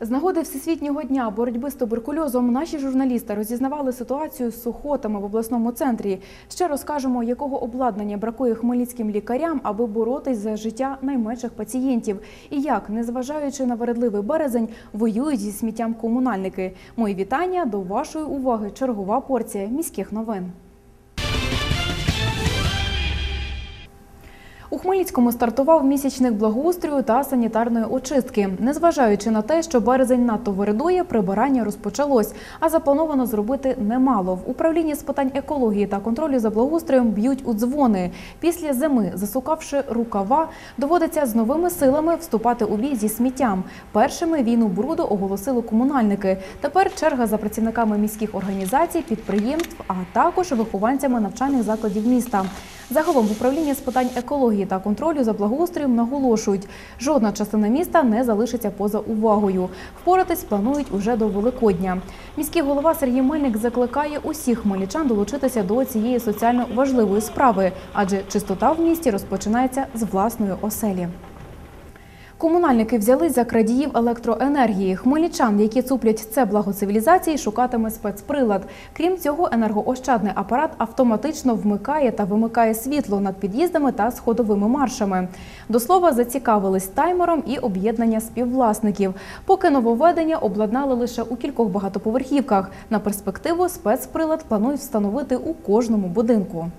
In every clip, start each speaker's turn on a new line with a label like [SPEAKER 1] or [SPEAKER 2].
[SPEAKER 1] З нагоди Всесвітнього дня боротьби з туберкульозом наші журналісти розізнавали ситуацію з сухотами в обласному центрі. Ще розкажемо, якого обладнання бракує хмельницьким лікарям, аби боротись за життя найменших пацієнтів, і як, незважаючи на вередливий березень, воюють зі сміттям комунальники. Мої вітання до вашої уваги. Чергова порція міських новин. У Хмельницькому стартував місячник благоустрою та санітарної очистки. Незважаючи на те, що березень надто вередує, прибирання розпочалось, а заплановано зробити немало. В управлінні з питань екології та контролю за благоустроєм б'ють у дзвони. Після зими, засукавши рукава, доводиться з новими силами вступати у бій зі сміттям. Першими війну бруду оголосили комунальники. Тепер черга за працівниками міських організацій, підприємств, а також вихованцями навчальних закладів міста. Загалом в управлінні з питань екології та контролю за благоустроєм наголошують, жодна частина міста не залишиться поза увагою. Впоратись планують уже до Великодня. Міський голова Сергій Мельник закликає усіх хмельничан долучитися до цієї соціально важливої справи, адже чистота в місті розпочинається з власної оселі. Комунальники взялись за крадіїв електроенергії. Хмельничан, які цуплять це благо цивілізації, шукатиме спецприлад. Крім цього, енергоощадний апарат автоматично вмикає та вимикає світло над під'їздами та сходовими маршами. До слова, зацікавились таймером і об'єднання співвласників. Поки нововведення обладнали лише у кількох багатоповерхівках. На перспективу спецприлад планують встановити у кожному будинку.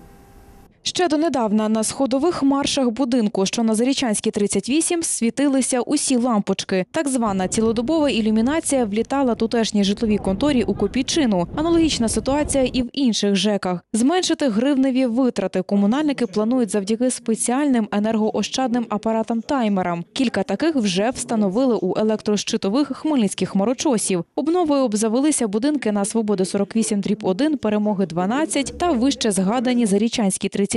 [SPEAKER 2] Ще донедавна на сходових маршах будинку, що на Зарічанській 38, світилися усі лампочки. Так звана цілодобова ілюмінація влітала тутешній житловій конторі у копійчину. Аналогічна ситуація і в інших ЖЕКах. Зменшити гривневі витрати комунальники планують завдяки спеціальним енергоощадним апаратам-таймерам. Кілька таких вже встановили у електрощитових хмельницьких хмарочосів. Обновою обзавелися будинки на Свободи 48 дріб 1, Перемоги 12 та вище згадані Зарічанські 38.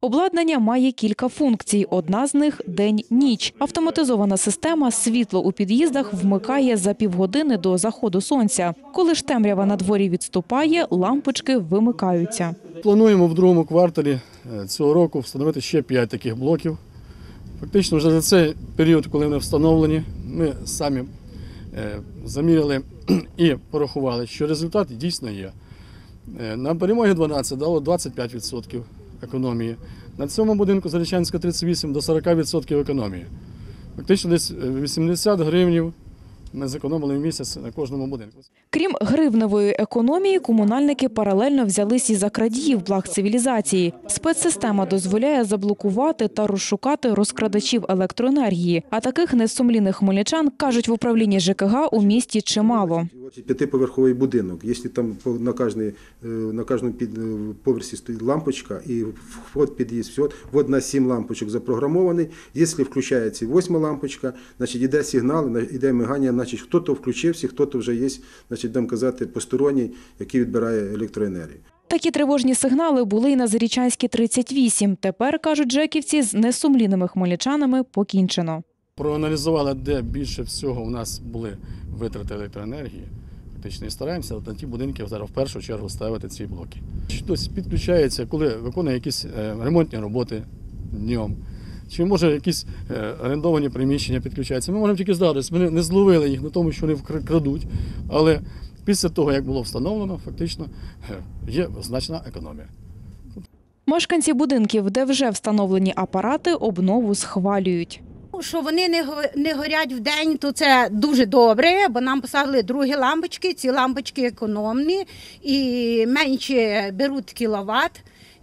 [SPEAKER 2] Обладнання має кілька функцій. Одна з них – день-ніч. Автоматизована система світло у під'їздах вмикає за півгодини до заходу сонця. Коли ж темрява на дворі відступає, лампочки вимикаються.
[SPEAKER 3] Плануємо в другому кварталі е, цього року встановити ще 5 таких блоків. Фактично, вже за цей період, коли вони встановлені, ми самі е, заміряли і порахували, що результат дійсно є. Е, На перемоги 12 дало 25% економії. На цьому будинку Зарічанська 38 до 40% економії. Фактично десь е, 80 гривнів ми зекономили в місяць на кожному будинку.
[SPEAKER 2] Крім гривневої економії, комунальники паралельно взялись і за крадіїв благ цивілізації. Спецсистема дозволяє заблокувати та розшукати розкрадачів електроенергії. А таких несумлінних хмельничан, кажуть в управлінні ЖКГ, у місті чимало.
[SPEAKER 4] П'ятиповерховий будинок. Якщо там на кожній, е, на кожному під- е, поверсі стоїть лампочка і вход під'їзд, все, вот на 7 лампочок запрограмований. Якщо включається восьма лампочка, значить йде сигнал, на- йде мигання, значить хто-то включився, хто-то вже є, значить, будемо казати, посторонній, який відбирає електроенергію.
[SPEAKER 2] Такі тривожні сигнали були і на Зарічанській 38. Тепер, кажуть жеківці, з несумлінними хмельничанами покінчено.
[SPEAKER 3] проаналізували, де більше всього у нас були витрати електроенергії. Фактично і стараємося на ті будинки зараз в першу чергу ставити ці блоки. Хтось підключається, коли виконує якісь е, ремонтні роботи днем. Чи може якісь е, орендовані приміщення підключаються. Ми можемо тільки здатися. Ми не- зловили їх на тому, що вони крадуть. Але після того, як було встановлено, фактично е, є значна економія.
[SPEAKER 2] Мешканці будинків, де вже встановлені апарати, обнову схвалюють.
[SPEAKER 5] Ну, Що вони не, не горять в день, то це дуже добре, бо нам поставили другі лампочки. Ці лампочки економні і менше беруть кіловат,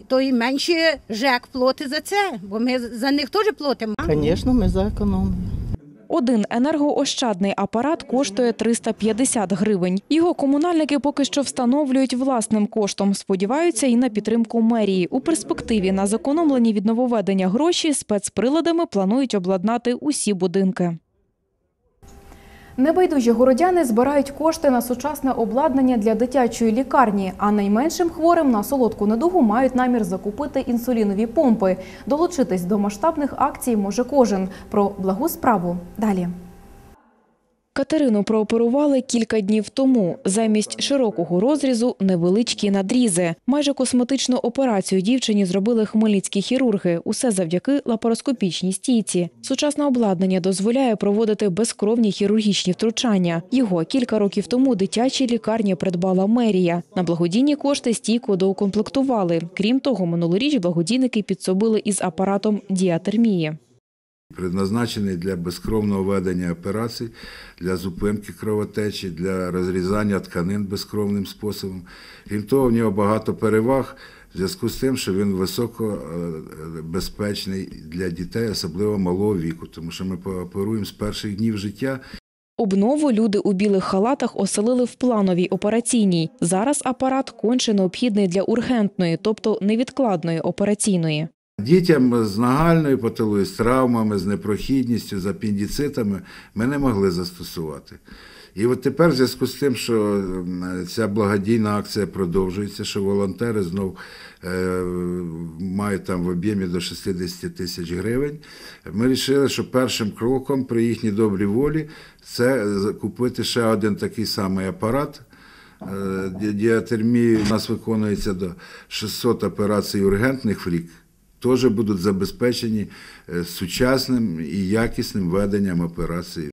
[SPEAKER 5] то і менше ЖЕК платить за це, бо ми за них теж платимо.
[SPEAKER 6] Звісно, ми за економію.
[SPEAKER 2] Один енергоощадний апарат коштує 350 гривень. Його комунальники поки що встановлюють власним коштом. Сподіваються і на підтримку мерії. У перспективі на зекономлені від нововведення гроші спецприладами планують обладнати усі будинки.
[SPEAKER 1] Небайдужі городяни збирають кошти на сучасне обладнання для дитячої лікарні, а найменшим хворим на солодку недугу мають намір закупити інсулінові помпи. Долучитись до масштабних акцій може кожен. Про благу справу далі. Катерину прооперували кілька днів тому. Замість широкого розрізу невеличкі надрізи. Майже косметичну операцію дівчині зробили хмельницькі хірурги. Усе завдяки лапароскопічній стійці. Сучасне обладнання дозволяє проводити безкровні хірургічні втручання. Його кілька років тому дитячій лікарні придбала мерія. На благодійні кошти стійку доукомплектували. Крім того, минулоріч благодійники підсобили із апаратом діатермії.
[SPEAKER 6] Предназначений для безкровного ведення операцій, для зупинки кровотечі, для розрізання тканин безкровним способом. Крім того, в нього багато переваг в зв'язку з тим, що він високобезпечний для дітей, особливо малого віку, тому що ми оперуємо з перших днів життя
[SPEAKER 1] Обнову люди у білих халатах оселили в плановій операційній. Зараз апарат конче необхідний для ургентної, тобто невідкладної операційної.
[SPEAKER 6] Дітям з нагальною патологією, з травмами, з непрохідністю, з апендицитами ми не могли застосувати. І от тепер, в зв'язку з тим, що ця благодійна акція продовжується, що волонтери знов е, мають там в об'ємі до 60 тисяч гривень, ми вирішили, що першим кроком при їхній добрій волі це купити ще один такий самий апарат. Е, ді- Діатермії у нас виконується до 600 операцій ургентних в рік. Теж будуть забезпечені е, сучасним і якісним веденням операцій.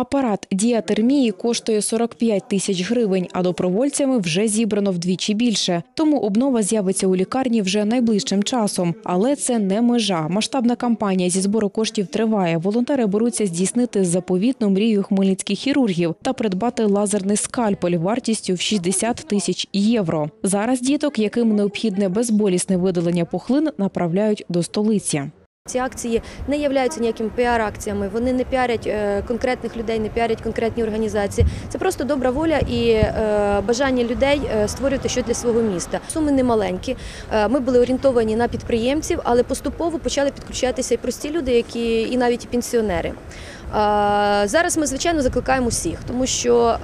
[SPEAKER 1] Апарат діатермії коштує 45 тисяч гривень, а добровольцями вже зібрано вдвічі більше. Тому обнова з'явиться у лікарні вже найближчим часом. Але це не межа. Масштабна кампанія зі збору коштів триває. Волонтери беруться здійснити заповітну мрію хмельницьких хірургів та придбати лазерний скальпель вартістю в 60 тисяч євро. Зараз діток, яким необхідне безболісне видалення пухлин, направляють до столиці.
[SPEAKER 7] Ці акції не являються ніякими піар-акціями. Вони не піарять е, конкретних людей, не піарять конкретні організації. Це просто добра воля і е, бажання людей е, створювати щось для свого міста. Суми не маленькі. Ми були орієнтовані на підприємців, але поступово почали підключатися і прості люди, які і навіть і пенсіонери. Зараз ми звичайно закликаємо усіх, тому що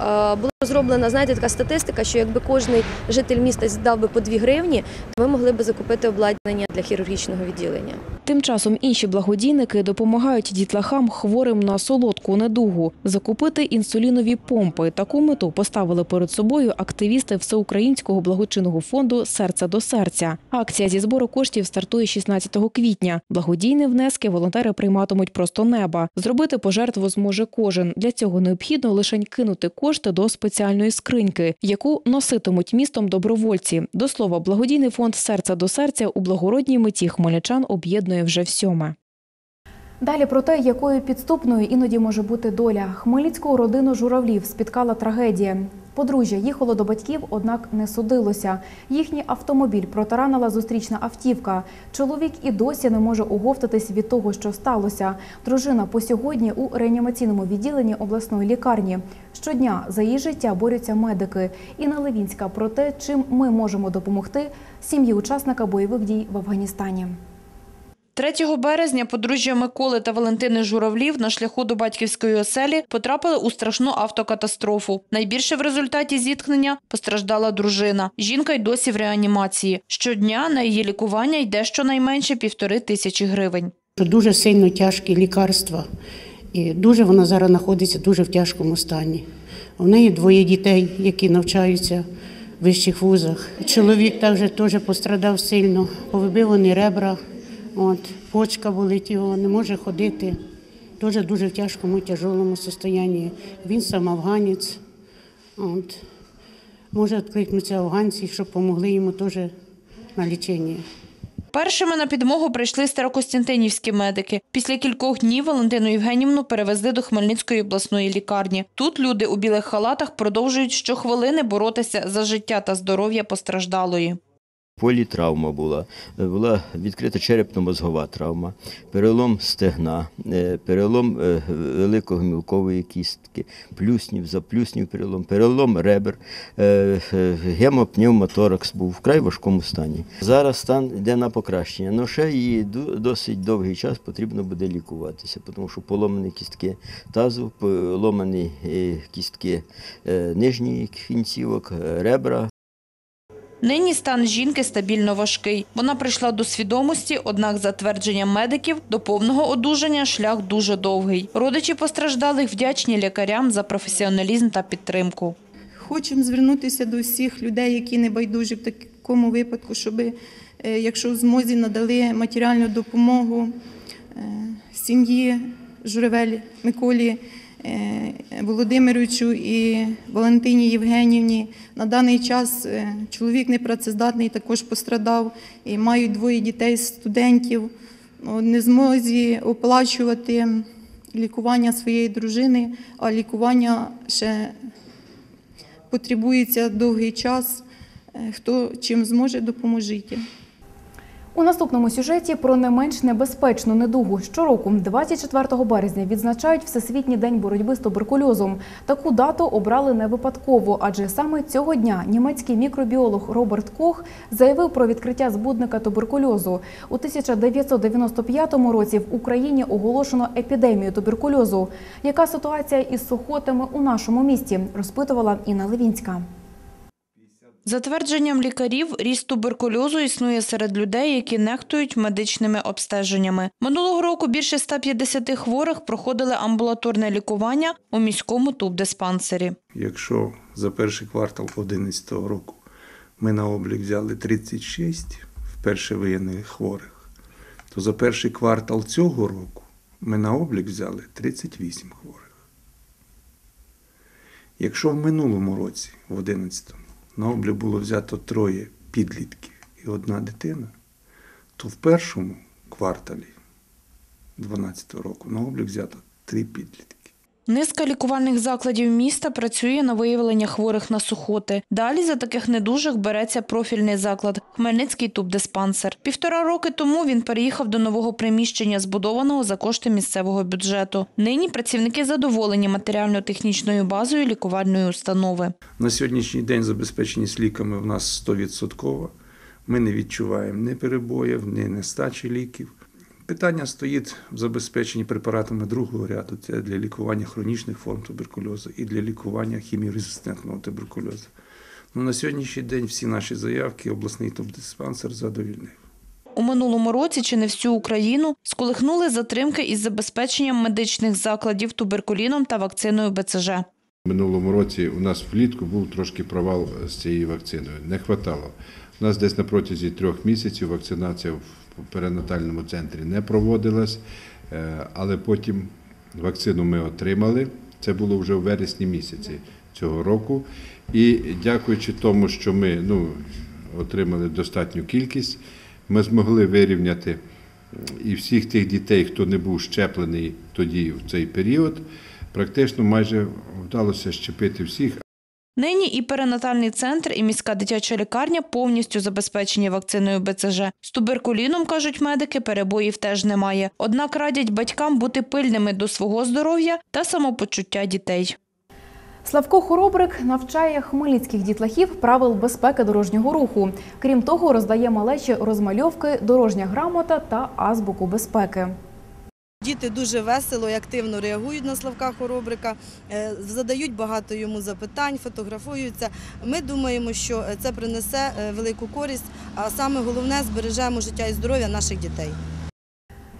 [SPEAKER 7] зроблена знаєте така статистика, що якби кожний житель міста здав би по 2 гривні, то ми могли би закупити обладнання для хірургічного відділення.
[SPEAKER 1] Тим часом інші благодійники допомагають дітлахам хворим на солодку недугу закупити інсулінові помпи. Таку мету поставили перед собою активісти Всеукраїнського благочинного фонду Серце до серця. Акція зі збору коштів стартує 16 квітня. Благодійні внески волонтери прийматимуть просто неба. Зробити пожертву зможе кожен. Для цього необхідно лише кинути кошти до спеціальної скриньки, яку носитимуть містом добровольці. До слова, благодійний фонд Серце до серця у благородній меті хмельничан об'єднує вже всьоме.
[SPEAKER 8] Далі про те, якою підступною іноді може бути доля. Хмельницьку родину журавлів спіткала трагедія. Подружжя їхало до батьків, однак не судилося. Їхній автомобіль протаранила зустрічна автівка. Чоловік і досі не може оговтатись від того, що сталося. Дружина по сьогодні у реанімаційному відділенні обласної лікарні. Щодня за її життя борються медики. Інна Левінська про те, чим ми можемо допомогти сім'ї учасника бойових дій в Афганістані.
[SPEAKER 9] 3 березня подружжя Миколи та Валентини Журавлів на шляху до батьківської оселі потрапили у страшну автокатастрофу. Найбільше в результаті зіткнення постраждала дружина. Жінка й досі в реанімації. Щодня на її лікування йде щонайменше півтори тисячі гривень.
[SPEAKER 10] дуже сильно тяжкі лікарства, і дуже вона зараз знаходиться дуже в тяжкому стані. У неї двоє дітей, які навчаються в вищих вузах. Чоловік також теж пострадав сильно, повибивані ребра, от, почка болить його, не може ходити. Дуже дуже в тяжкому, тяжкому стані. Він сам афганець. От. Може відкликнутися афганці, щоб допомогли йому теж на лічення.
[SPEAKER 9] Першими на підмогу прийшли старокостянтинівські медики. Після кількох днів Валентину Євгенівну перевезли до Хмельницької обласної лікарні. Тут люди у білих халатах продовжують щохвилини боротися за життя та здоров'я постраждалої.
[SPEAKER 11] Політравма була, була відкрита черепно-мозгова травма, перелом стегна, е, перелом е, великогмілкової кістки, плюснів, заплюснів перелом, перелом ребер, е, е, гемопневмоторакс був в вкрай важкому стані. Зараз стан йде на покращення, але ще її досить довгий час потрібно буде лікуватися, тому що поломані кістки тазу, поломані е, кістки е, нижніх кінцівок, е, ребра,
[SPEAKER 9] Нині стан жінки стабільно важкий. Вона прийшла до свідомості, однак, за твердженням медиків, до повного одужання шлях дуже довгий. Родичі постраждалих вдячні лікарям за професіоналізм та підтримку.
[SPEAKER 12] Хочемо звернутися до всіх людей, які не байдужі в такому випадку, щоб, е, якщо в змозі, надали матеріальну допомогу е, сім'ї Журавель Миколі Володимировичу і Валентині Євгенівні. На даний час е, чоловік непрацездатний також пострадав і мають двоє дітей студентів. Не змозі оплачувати лікування своєї дружини, а лікування ще потребується довгий час. Е, Хто чим зможе, допоможіть.
[SPEAKER 1] У наступному сюжеті про не менш небезпечну недугу. Щороку, 24 березня, відзначають Всесвітній день боротьби з туберкульозом. Таку дату обрали не випадково, адже саме цього дня німецький мікробіолог Роберт Кох заявив про відкриття збудника туберкульозу. У 1995 році в Україні оголошено епідемію туберкульозу. Яка ситуація із сухотами у нашому місті? Розпитувала Інна Левінська.
[SPEAKER 9] За твердженням лікарів, ріст туберкульозу існує серед людей, які нехтують медичними обстеженнями. Минулого року більше 150 хворих проходили амбулаторне лікування у міському тубдиспансері.
[SPEAKER 13] Якщо за перший квартал 2011 року ми на облік взяли 36 вперше виявлених хворих, то за перший квартал цього року ми на облік взяли 38 хворих. Якщо в минулому році, в 2011, на облік було взято троє підлітків і одна дитина, то в першому кварталі 2012 року на облік взято три підлітки.
[SPEAKER 9] Низка лікувальних закладів міста працює на виявлення хворих на сухоти. Далі за таких недужих береться профільний заклад – Хмельницький тубдиспансер. Півтора роки тому він переїхав до нового приміщення, збудованого за кошти місцевого бюджету. Нині працівники задоволені матеріально-технічною базою лікувальної установи.
[SPEAKER 13] На сьогоднішній день забезпеченість ліками в нас 100%. Ми не відчуваємо ні перебоїв, ні нестачі ліків. Питання стоїть в забезпеченні препаратами другого ряду це для лікування хронічних форм туберкульозу і для лікування хіміорезистентного туберкульозу. Ну, на сьогоднішній день всі наші заявки обласний тубдиспансер задовільнив.
[SPEAKER 9] У минулому році чи не всю Україну сколихнули затримки із забезпеченням медичних закладів туберкуліном та вакциною БЦЖ.
[SPEAKER 14] У минулому році у нас влітку був трошки провал з цією вакциною. Не хватало. У нас десь на протязі трьох місяців вакцинація в перинатальному центрі не проводилась, е, але потім вакцину ми отримали. Це було вже у вересні місяці цього року. І дякуючи тому, що ми ну, отримали достатню кількість, ми змогли вирівняти і всіх тих дітей, хто не був щеплений тоді в цей період, практично майже вдалося щепити всіх.
[SPEAKER 9] Нині і перинатальний центр, і міська дитяча лікарня повністю забезпечені вакциною БЦЖ. З туберкуліном, кажуть медики, перебоїв теж немає. Однак радять батькам бути пильними до свого здоров'я та самопочуття дітей.
[SPEAKER 1] Славко Хоробрик навчає хмельницьких дітлахів правил безпеки дорожнього руху. Крім того, роздає малечі розмальовки, дорожня грамота та азбуку безпеки.
[SPEAKER 15] Діти дуже весело і активно реагують на Славка Хоробрика, е, задають багато йому запитань, фотографуються. Ми думаємо, що це принесе е, велику користь, а саме головне збережемо життя і здоров'я наших дітей.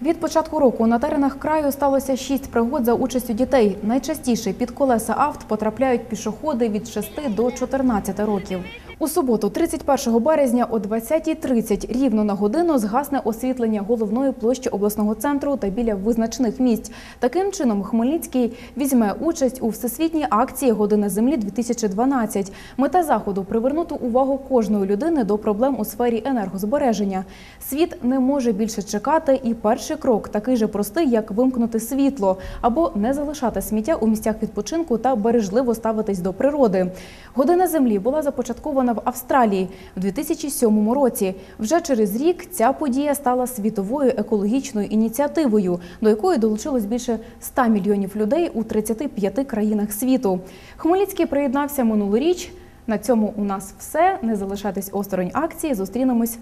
[SPEAKER 1] Від початку року на теренах краю сталося шість пригод за участю дітей. Найчастіше під колеса авт потрапляють пішоходи від 6 до 14 років. У суботу, 31 березня о 20.30 рівно на годину згасне освітлення головної площі обласного центру та біля визначних місць. Таким чином, Хмельницький візьме участь у всесвітній акції Година землі 2012 Мета заходу привернути увагу кожної людини до проблем у сфері енергозбереження. Світ не може більше чекати, і перший крок такий же простий, як вимкнути світло або не залишати сміття у місцях відпочинку та бережливо ставитись до природи. Година землі була започаткована в Австралії в 2007 році. Вже через рік ця подія стала світовою екологічною ініціативою, до якої долучилось більше 100 мільйонів людей у 35 країнах світу. Хмельницький приєднався минулоріч. На цьому у нас все. Не залишайтесь осторонь акції. Зустрінемось.